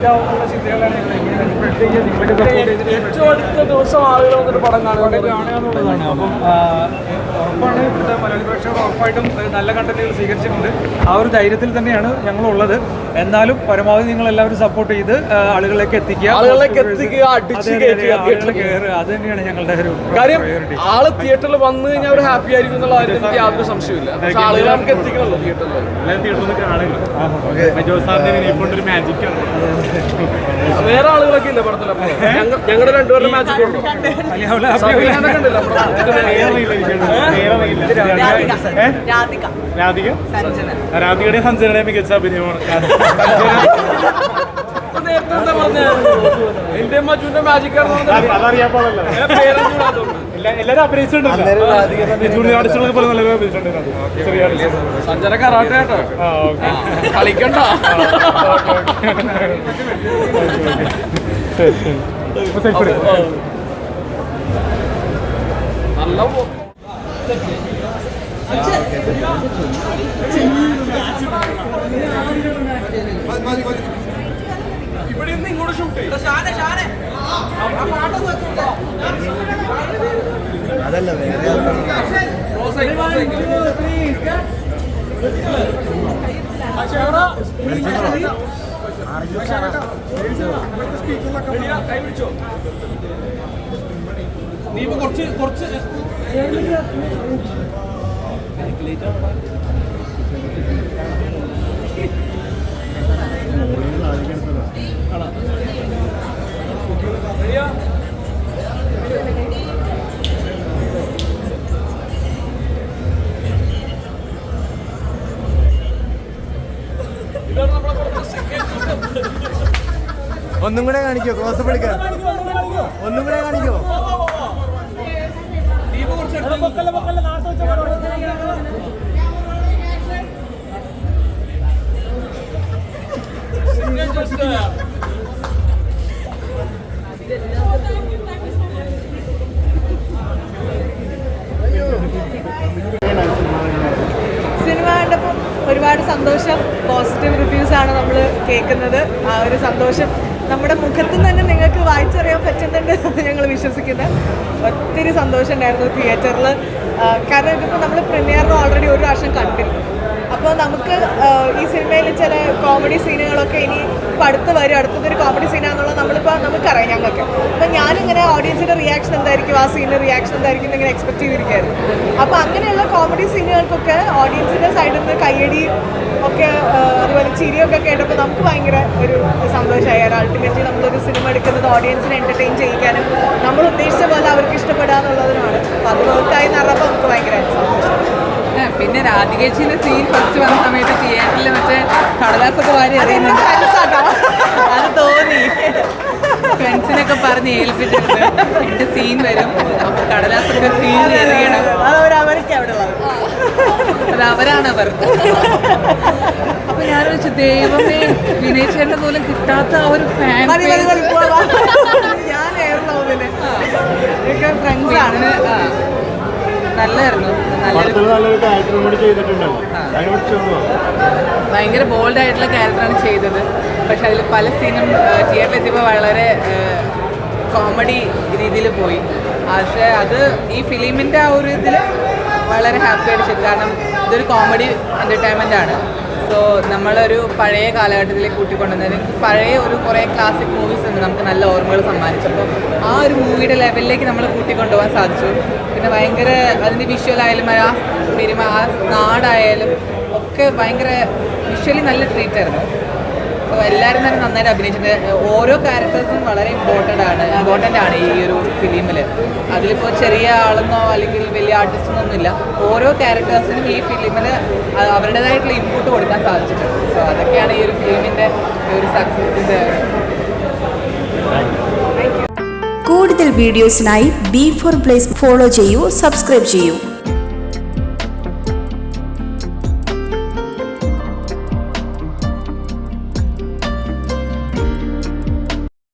ഏറ്റവും അടുത്ത ദിവസം ആളുകൾ വന്നിട്ട് പടം കാണുക അപ്പം ഉറപ്പാണ്. ഇവിടുത്തെ മലയാളി പ്രേക്ഷകർ ഉറപ്പായിട്ടും നല്ല കണ്ടന്റുകൾ സ്വീകരിച്ചിട്ടുണ്ട്. ആ ഒരു ധൈര്യത്തിൽ തന്നെയാണ് ഞങ്ങളുള്ളത്. എന്നാലും പരമാവധി നിങ്ങൾ എല്ലാവരും സപ്പോർട്ട് ചെയ്ത് ആളുകളിലേക്ക് എത്തിക്കുക. ആളുകളിലേക്ക് എത്തിക്കുക, അടിച്ച് അതെ, കയറുക. തന്നെയാണ് ഞങ്ങളുടെ ഒരു കാര്യം ആൾ തിയേറ്ററിൽ വന്നു കഴിഞ്ഞാൽ അവർ ഹാപ്പി ആയിരിക്കും എന്നുള്ള എനിക്ക് യാതൊരു സംശയമില്ല പക്ഷെ ആളുകളെ നമുക്ക് എത്തിക്കണല്ലോ തിയേറ്ററിൽ വേറെ ആളുകളൊക്കെ ഇല്ല പടത്തിൽ ഞങ്ങളുടെ രണ്ടുപേരുടെ മാജിക് ഉണ്ടോ? അല്ല, രാധിക. രാധികയുടെ സഞ്ജനയുടെ സഞ്ജനയുടെയും മികച്ച അഭിനയമാണ്. എല്ലാരും അഭിനയിച്ചിട്ടുണ്ടല്ലോ പോലെ നല്ല അഭിനയിച്ചിട്ടുണ്ട് ചെറിയ സഞ്ജന കറാട്ടെ കേട്ടോ. കളിക്കണ്ട. നല്ല ഇവിടെ നിന്ന് ഇങ്ങോട്ട് ഷൂട്ട് ചെയ്യും നീ ഇപ്പൊ കുറച്ച് കുറച്ച് ഒന്നും കൂടെ കാണിക്കോ ക്ലോസ് പഠിക്കാൻ ഒന്നും കൂടെ കാണിക്കോ. സിനിമ കണ്ടപ്പോൾ ഒരുപാട് സന്തോഷം. പോസിറ്റീവ് റിവ്യൂസ് ആണ് നമ്മൾ കേൾക്കുന്നത്. ആ ഒരു സന്തോഷം. നമ്മുടെ മുഖത്തു നിന്ന് തന്നെ നിങ്ങൾക്ക് വായിച്ചറിയാൻ പറ്റുന്നുണ്ട് എന്ന് ഞങ്ങൾ വിശ്വസിക്കുന്നത് ഒത്തിരി സന്തോഷം ഉണ്ടായിരുന്നു തിയേറ്ററിൽ കാരണം ഇതിപ്പോൾ നമ്മൾ പ്രീമിയറിന് ഓൾറെഡി ഒരു പ്രാവശ്യം കണ്ടിരുന്നു. അപ്പോൾ നമുക്ക് ഈ സിനിമയിൽ ചില കോമഡി സീനുകളൊക്കെ ഇനി ഇപ്പോൾ അടുത്ത് വരും. അടുത്തൊരു കോമഡി സീനാണെന്നുള്ളത് നമ്മളിപ്പോൾ നമുക്കറിയാം ഞങ്ങൾക്ക്. അപ്പോൾ ഞാനിങ്ങനെ ഓഡിയൻസിന്റെ റിയാക്ഷൻ എന്തായിരിക്കും? ആ സീനിന്റെ റിയാക്ഷൻ എന്തായിരിക്കും ഇങ്ങനെ എക്സ്പെക്ട് ചെയ്തിരിക്കുകയായിരുന്നു. അപ്പോൾ അങ്ങനെയുള്ള കോമഡി സീനുകൾക്കൊക്കെ ഓഡിയൻസിന്റെ സൈഡിൽ നിന്ന് കയ്യടി ഒക്കെ അതുപോലെ ചിരിയൊക്കെ കേട്ടപ്പോൾ നമുക്ക് ഭയങ്കര ഒരു സന്തോഷമായി. അൾട്ടിമേറ്റ്ലി നമ്മളൊരു സിനിമ എടുക്കുന്നത് ഓഡിയൻസിനെ എന്റർടൈൻ ചെയ്യിക്കാനും നമ്മൾ ഉദ്ദേശിച്ച പോലെ അവർക്ക് ഇഷ്ടപ്പെടുക എന്നുള്ളതിനാണ് അപ്പോൾ അത് വർക്കായി നടന്നപ്പോൾ നമുക്ക് ഭയങ്കര സന്തോഷം. പിന്നെ രാധികേച്ചിന്റെ സീൻ ഫസ്റ്റ് വന്ന സമയത്ത് തിയേറ്ററിൽ മറ്റേ കടലാസൊക്കെ വാരി എറിയുന്നുണ്ട്. അത് തോന്നി. ഫ്രണ്ട്സിനൊക്കെ പറഞ്ഞ് ഏൽപ്പിച്ചിട്ടുണ്ട്. എന്റെ സീൻ വരും. അപ്പൊ കടലാസൊക്കെ സീൻ എറിയണം. അവർക്ക് അത് അവരാണ് അവർ അപ്പൊ ഞാൻ വെച്ചു ദൈവമേ വിനയ് ചേട്ടനെ പോലും കിട്ടാത്ത ആ ഒരു ഫാൻ. ഞാൻ എയർലൗവിൽ ഭയങ്കര ബോൾഡ് ആയിട്ടുള്ള ക്യാരക്ടറാണ് ചെയ്തത്. പക്ഷെ അതിൽ പല സീനും തിയേറ്ററിൽ എത്തിയപ്പോൾ വളരെ കോമഡി രീതിയിൽ പോയി. പക്ഷേ അത് ഈ ഫിലിമിന്റെ ആ ഒരു ഇതിൽ വളരെ ഹാപ്പി ആയിട്ട് ചെയ്തു. കാരണം ഇതൊരു കോമഡി എന്റർടൈൻമെന്റ് ആണ്. സോ നമ്മളൊരു പഴയ കാലഘട്ടത്തിലേക്ക് കൂട്ടിക്കൊണ്ടുവന്നത് പഴയ ഒരു കുറേ ക്ലാസിക് മൂവീസ് ഉണ്ട്. നമുക്ക് നല്ല ഓർമ്മകൾ സമ്മാനിച്ചപ്പോൾ ആ ഒരു മൂവിയുടെ ലെവലിലേക്ക് നമ്മൾ കൂട്ടിക്കൊണ്ടുപോകാൻ സാധിച്ചു. പിന്നെ ഭയങ്കര അതിന്റെ വിഷ്വലായാലും ആ പെരുമ ആ നാടായാലും ഒക്കെ ഭയങ്കര വിഷ്വലി നല്ല ട്രീറ്റ് ആയിരുന്നു. എല്ലാവരും തന്നെ നന്നായിട്ട് അഭിനയിച്ചിട്ടുണ്ട്. ഓരോ ക്യാരക്ടേഴ്സും വളരെ ഇമ്പോർട്ടന്റ് ആണ്. ഇമ്പോർട്ടന്റ് ആണ് ഈ ഒരു ഫിലിമിൽ അതിലിപ്പോൾ ചെറിയ ആളെന്നോ അല്ലെങ്കിൽ വലിയ ആർട്ടിസ്റ്റെന്നോ ഇല്ല. ഓരോ ക്യാരക്ടേഴ്സിനും ഈ ഫിലിമിൽ അവരുടേതായിട്ടുള്ള ഇൻപുട്ട് കൊടുക്കാൻ സാധിച്ചിട്ടുണ്ട്. സോ അതൊക്കെയാണ് ഈ ഒരു ഫിലിമിന്റെ ഒരു സക്സസിന്റെ കൂടുതൽ വീഡിയോസിനായി ബി ഫോർ പ്ലേസ് ഫോളോ ചെയ്യൂ സബ്സ്ക്രൈബ് ചെയ്യൂ.